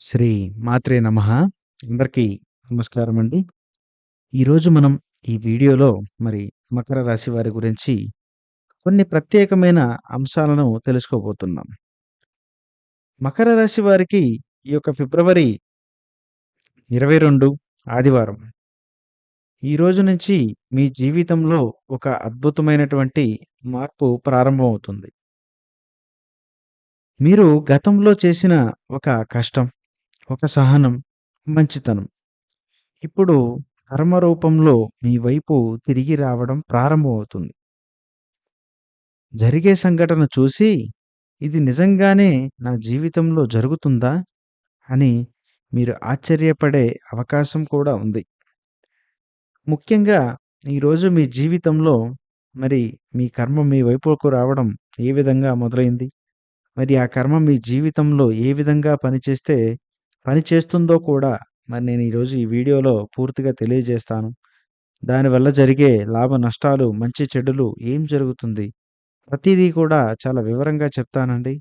శ్రీ మాత్రే నమ అందరికీ నమస్కారమండి. ఈరోజు మనం ఈ వీడియోలో మరి మకర రాశి వారి గురించి కొన్ని ప్రత్యేకమైన అంశాలను తెలుసుకోబోతున్నాం. మకర రాశి వారికి ఈ యొక్క ఫిబ్రవరి 22 ఆదివారం. ఈ రోజు నుంచి మీ జీవితంలో ఒక అద్భుతమైనటువంటి మార్పు ప్రారంభమవుతుంది. మీరు గతంలో చేసిన ఒక కష్టం, ఒక సహనం, మంచితనం ఇప్పుడు కర్మ రూపంలో మీ వైపు తిరిగి రావడం ప్రారంభమవుతుంది. జరిగే సంఘటన చూసి ఇది నిజంగానే నా జీవితంలో జరుగుతుందా? అని మీరు ఆశ్చర్యపడే అవకాశం కూడా ఉంది. ముఖ్యంగా ఈరోజు మీ జీవితంలో మరి మీ కర్మ మీ వైపుకు రావడం ఏ విధంగా మొదలైంది? మరి ఆ కర్మ మీ జీవితంలో ఏ విధంగా పనిచేస్తే పనిచేస్తుందో కూడా మరి నేను ఈరోజు ఈ వీడియోలో పూర్తిగా తెలియజేస్తాను. దానివల్ల జరిగే లాభ నష్టాలు, మంచి చెడులు ఏం జరుగుతుంది? ప్రతిదీ కూడా చాలా వివరంగా చెప్తానండి.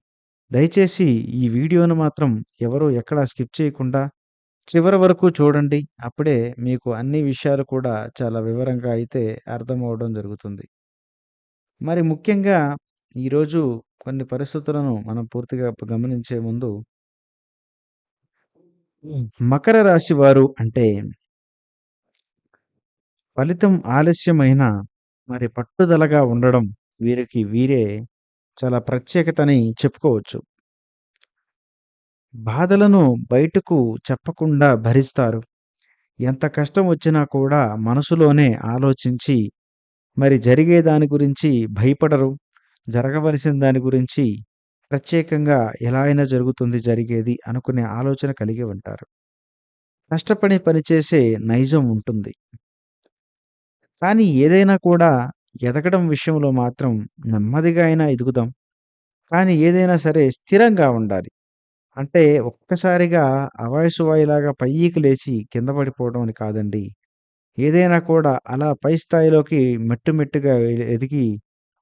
దయచేసి ఈ వీడియోను మాత్రం ఎవరు ఎక్కడా స్కిప్ చేయకుండా చివరి వరకు చూడండి. అప్పుడే మీకు అన్ని విషయాలు కూడా చాలా వివరంగా అయితే అర్థమవడం జరుగుతుంది. మరి ముఖ్యంగా ఈరోజు కొన్ని పరిస్థితులను మనం పూర్తిగా గమనించే ముందు మకర రాశి వారు అంటే ఫలితం ఆలస్యమైన మరి పట్టుదలగా ఉండడం వీరికి వీరే చాలా ప్రత్యేకతని చెప్పుకోవచ్చు. బాధలను బయటకు చెప్పకుండా భరిస్తారు. ఎంత కష్టం వచ్చినా కూడా మనసులోనే ఆలోచించి మరి జరిగే దాని గురించి భయపడరు. జరగవలసిన దాని గురించి ప్రత్యేకంగా ఎలా అయినా జరుగుతుంది జరిగేది అనుకునే ఆలోచన కలిగి ఉంటారు. కష్టపడి పనిచేసే నైజం ఉంటుంది. కానీ ఏదైనా కూడా ఎదగడం విషయంలో మాత్రం నెమ్మదిగా అయినా ఎదుగుదాం. కానీ ఏదైనా సరే స్థిరంగా ఉండాలి. అంటే ఒక్కసారిగా అవాయిసువాయిలాగా పైకి లేచి కింద పడిపోవడం అని కాదండి. ఏదైనా కూడా అలా పై స్థాయిలోకి మెట్టు మెట్టుగా ఎదిగి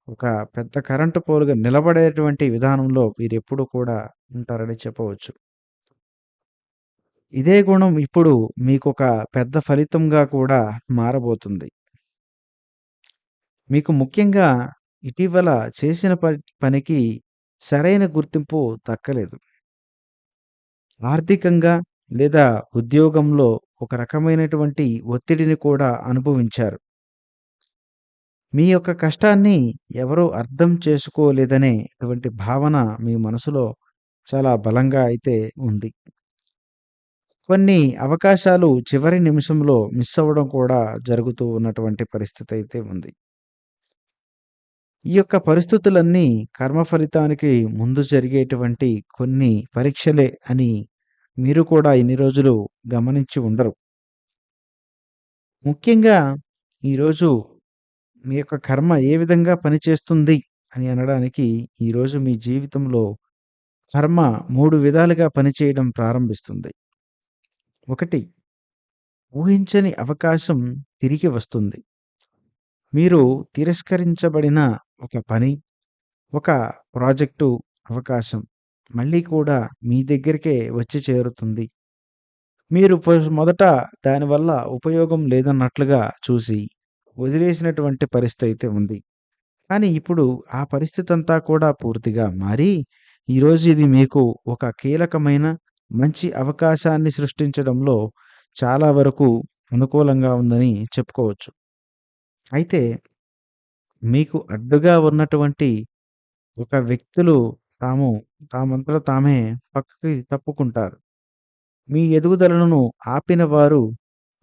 ఒక పెద్ద కరెంటు పోల్‌గా నిలబడేటువంటి విధానంలో వీరెప్పుడూ కూడా ఉంటారని చెప్పవచ్చు. ఇదే గుణం ఇప్పుడు మీకు ఒక పెద్ద ఫలితంగా కూడా మారబోతుంది. మీకు ముఖ్యంగా ఇటీవల చేసిన పనికి సరైన గుర్తింపు దక్కలేదు. ఆర్థికంగా లేదా ఉద్యోగంలో ఒక రకమైనటువంటి ఒత్తిడిని కూడా అనుభవించారు. మీ యొక్క కష్టాన్ని ఎవరూ అర్థం చేసుకోలేదనే అటువంటి భావన మీ మనసులో చాలా బలంగా అయితే ఉంది. కొన్ని అవకాశాలు చివరి నిమిషంలో మిస్ అవ్వడం కూడా జరుగుతూ ఉన్నటువంటి పరిస్థితి అయితే ఉంది. ఈ యొక్క పరిస్థితులన్నీ కర్మ ఫలితానికి ముందు జరిగేటువంటి కొన్ని పరీక్షలే అని మీరు కూడా ఇన్ని రోజులు గమనించి ఉండరు. ముఖ్యంగా ఈరోజు మీ యొక్క కర్మ ఏ విధంగా పనిచేస్తుంది అని అనడానికి ఈరోజు మీ జీవితంలో కర్మ మూడు విధాలుగా పనిచేయడం ప్రారంభిస్తుంది. ఒకటి ఊహించని అవకాశం తిరిగి వస్తుంది. మీరు తిరస్కరించబడిన ఒక పని, ఒక ప్రాజెక్టు అవకాశం మళ్ళీ కూడా మీ దగ్గరికే వచ్చి చేరుతుంది. మీరు మొదట దానివల్ల ఉపయోగం లేదన్నట్లుగా చూసి వదిలేసినటువంటి పరిస్థితి అయితే ఉంది. కానీ ఇప్పుడు ఆ పరిస్థితి అంతా కూడా పూర్తిగా మారి ఈరోజు ఇది మీకు ఒక కీలకమైన మంచి అవకాశాన్ని సృష్టించడంలో చాలా వరకు అనుకూలంగా ఉందని చెప్పుకోవచ్చు. అయితే మీకు అడ్డుగా ఉన్నటువంటి ఒక వ్యక్తులు తాము తామంతలో తామే పక్కకి తప్పుకుంటారు. మీ ఎదుగుదలను ఆపిన వారు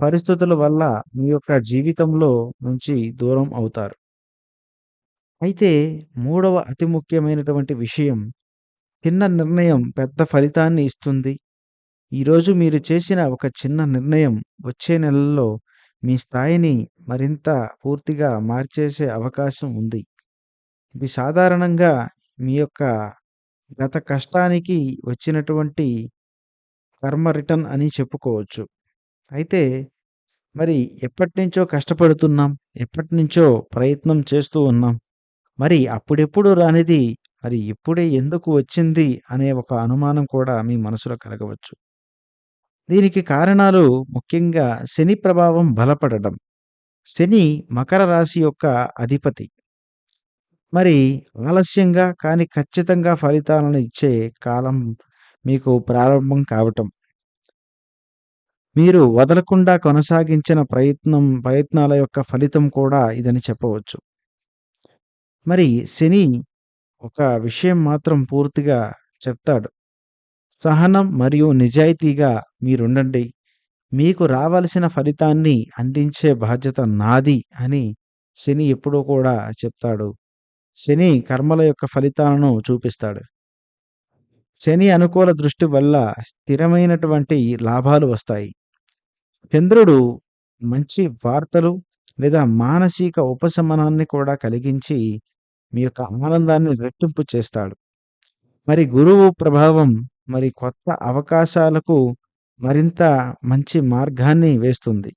పరిస్థితుల వల్ల మీ యొక్క జీవితంలో నుంచి దూరం అవుతారు. అయితే మూడవ అతి ముఖ్యమైనటువంటి విషయం చిన్న నిర్ణయం పెద్ద ఫలితాన్ని ఇస్తుంది. ఈరోజు మీరు చేసిన ఒక చిన్న నిర్ణయం వచ్చే నెలల్లో మీ స్థాయిని మరింత పూర్తిగా మార్చేసే అవకాశం ఉంది. ఇది సాధారణంగా మీ యొక్క గత కష్టానికి వచ్చినటువంటి కర్మ రిటర్న్ అని చెప్పుకోవచ్చు. అయితే మరి ఎప్పటినుంచో కష్టపడుతున్నాం. ఎప్పటినుంచో ప్రయత్నం చేస్తూ ఉన్నాం. మరి అప్పుడెప్పుడు రానిది మరి ఇప్పుడే ఎందుకు వచ్చింది అనే ఒక అనుమానం కూడా మీ మనసులో కలగవచ్చు. దీనికి కారణాలు ముఖ్యంగా శని ప్రభావం బలపడడం. శని మకర రాశి యొక్క అధిపతి. మరి ఆలస్యంగా కానీ ఖచ్చితంగా ఫలితాలను ఇచ్చే కాలం మీకు ప్రారంభం కావటం. మీరు వదలకుండా కొనసాగించిన ప్రయత్నం ప్రయత్నాల యొక్క ఫలితం కూడా ఇదని చెప్పవచ్చు. మరి శని ఒక విషయం మాత్రం పూర్తిగా చెప్తాడు. సహనం మరియు నిజాయితీగా మీరుండండి. మీకు రావలసిన ఫలితాన్ని అందించే బాధ్యత నాది అని శని ఎప్పుడూ కూడా చెప్తాడు. శని కర్మల యొక్క ఫలితాలను చూపిస్తాడు. శని అనుకూల దృష్టి వల్ల స్థిరమైనటువంటి లాభాలు వస్తాయి. చంద్రుడు మంచి వార్తలు లేదా మానసిక ఉపశమనాన్ని కూడా కలిగించి మీ యొక్క ఆనందాన్ని రెట్టింపు చేస్తాడు. మరి గురువు ప్రభావం మరి కొత్త అవకాశాలకు మరింత మంచి మార్గాన్ని వేస్తుంది.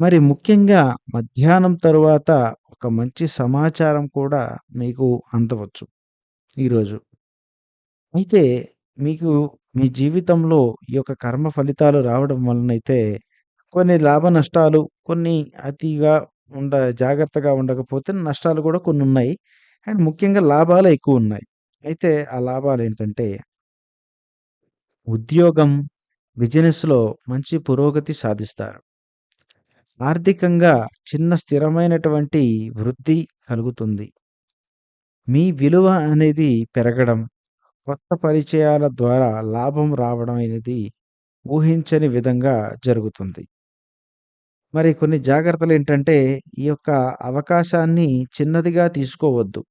మరి ముఖ్యంగా మధ్యాహ్నం తరువాత ఒక మంచి సమాచారం కూడా మీకు అందవచ్చు ఈరోజు. అయితే మీకు మీ జీవితంలో ఈ యొక్క కర్మ ఫలితాలు రావడం వలనైతే కొన్ని లాభ నష్టాలు, కొన్ని అతిగా ఉండ జాగ్రత్తగా ఉండకపోతే నష్టాలు కూడా కొన్నున్నాయి. అండ్ ముఖ్యంగా లాభాలే ఎక్కువున్నాయి. అయితే ఆ లాభాలేంటంటే ఉద్యోగం, బిజినెస్‌లో మంచి పురోగతి సాధిస్తారు. ఆర్థికంగా చిన్న స్థిరమైనటువంటి వృద్ధి కలుగుతుంది. మీ విలువ అనేది పెరగడం, కొత్త పరిచయాల ద్వారా లాభం రావడం అనేది ఊహించని విధంగా జరుగుతుంది. మరి కొన్ని జాగ్రత్తలేంటంటే ఈ యొక్క అవకాశాన్ని చిన్నదిగా తీసుకోవద్దు.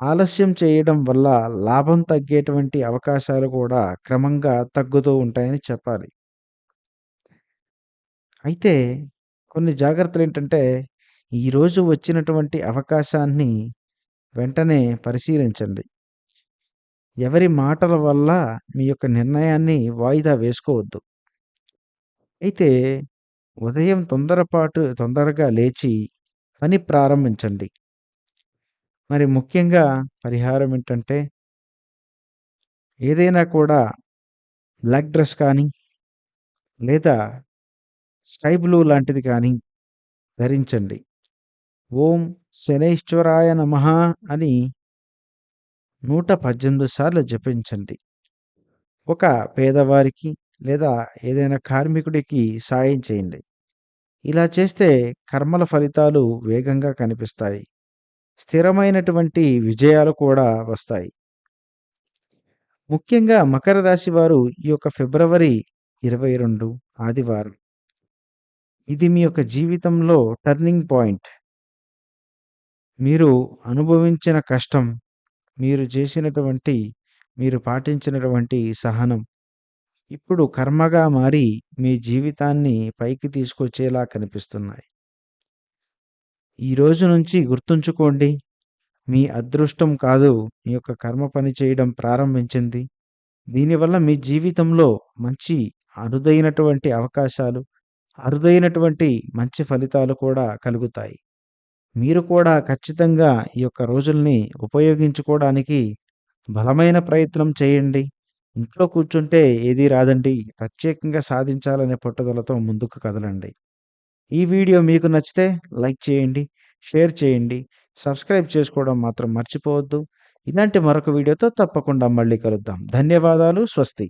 ఆలస్యం చేయడం వల్ల లాభం తగ్గేటువంటి అవకాశాలు కూడా క్రమంగా తగ్గుతూ ఉంటాయని చెప్పాలి. అయితే కొన్ని జాగ్రత్తలేంటంటే ఈరోజు వచ్చినటువంటి అవకాశాన్ని వెంటనే పరిశీలించండి. ఎవరి మాటల వల్ల మీ యొక్క నిర్ణయాన్ని వాయిదా వేసుకోవద్దు. అయితే ఉదయం తొందరపాటు తొందరగా లేచి పని ప్రారంభించండి. మరి ముఖ్యంగా పరిహారం ఏంటంటే ఏదైనా కూడా బ్లాక్ డ్రెస్ కానీ లేదా స్కై బ్లూ లాంటిది కానీ ధరించండి. ఓం శనైశ్వరాయ నమః అని 118 సార్లు జపించండి. ఒక పేదవారికి లేదా ఏదైనా కార్మికుడికి సాయం చేయండి. ఇలా చేస్తే కర్మల ఫలితాలు వేగంగా కనిపిస్తాయి. స్థిరమైనటువంటి విజయాలు కూడా వస్తాయి. ముఖ్యంగా మకర రాశి వారు ఈ యొక్క ఫిబ్రవరి 22 ఆదివారం. ఇది మీ యొక్క జీవితంలో టర్నింగ్ పాయింట్. మీరు అనుభవించిన కష్టం, మీరు చేసినటువంటి మీరు పాటించినటువంటి సహనం ఇప్పుడు కర్మగా మారి మీ జీవితాన్ని పైకి తీసుకొచ్చేలా కనిపిస్తున్నాయి. ఈ రోజు నుంచి గుర్తుంచుకోండి. మీ అదృష్టం కాదు మీ యొక్క కర్మ పని చేయడం ప్రారంభించింది. దీనివల్ల మీ జీవితంలో మంచి అరుదైనటువంటి అవకాశాలు, అరుదైనటువంటి మంచి ఫలితాలు కూడా కలుగుతాయి. మీరు కూడా ఖచ్చితంగా ఈ యొక్క రోజుల్ని ఉపయోగించుకోవడానికి బలమైన ప్రయత్నం చేయండి. ఇంట్లో కూర్చుంటే ఏదీ రాదండి. ప్రత్యేకంగా సాధించాలనే పట్టుదలతో ముందుకు కదలండి. ఈ వీడియో మీకు నచ్చితే లైక్ చేయండి, షేర్ చేయండి, సబ్స్క్రైబ్ చేసుకోవడం మాత్రం మర్చిపోవద్దు. ఇలాంటి మరొక వీడియోతో తప్పకుండా మళ్ళీ కలుద్దాం. ధన్యవాదాలు. స్వస్తి.